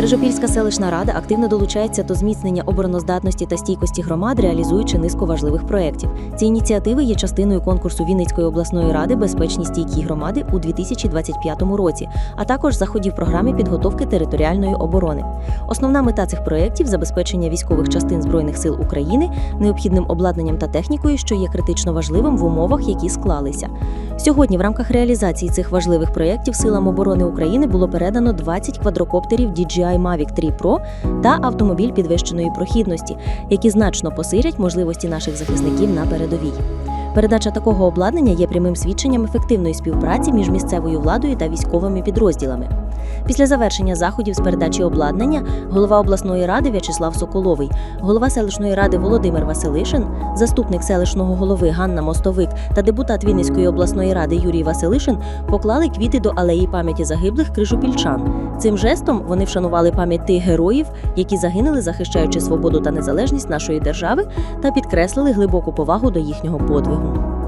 Крижопільська селищна рада активно долучається до зміцнення обороноздатності та стійкості громад, реалізуючи низку важливих проєктів. Ці ініціативи є частиною конкурсу Вінницької обласної ради Безпечні стійкі громади у 2025 році, а також заходів програми підготовки територіальної оборони. Основна мета цих проєктів забезпечення військових частин збройних сил України необхідним обладнанням та технікою, що є критично важливим в умовах, які склалися. Сьогодні в рамках реалізації цих важливих проєктів силам оборони України було передано 20 квадрокоптерів DJI Mavic 3 Pro та автомобіль підвищеної прохідності, які значно посилять можливості наших захисників на передовій. Передача такого обладнання є прямим свідченням ефективної співпраці між місцевою владою та військовими підрозділами. Після завершення заходів з передачі обладнання голова обласної ради В'ячеслав Соколовий, голова селищної ради Володимир Василишин, заступник селищного голови Ганна Мостовик та депутат Вінницької обласної ради Юрій Василишин поклали квіти до алеї пам'яті загиблих крижопільчан. Цим жестом вони вшанували пам'ять тих героїв, які загинули, захищаючи свободу та незалежність нашої держави, та підкреслили глибоку повагу до їхнього подвигу.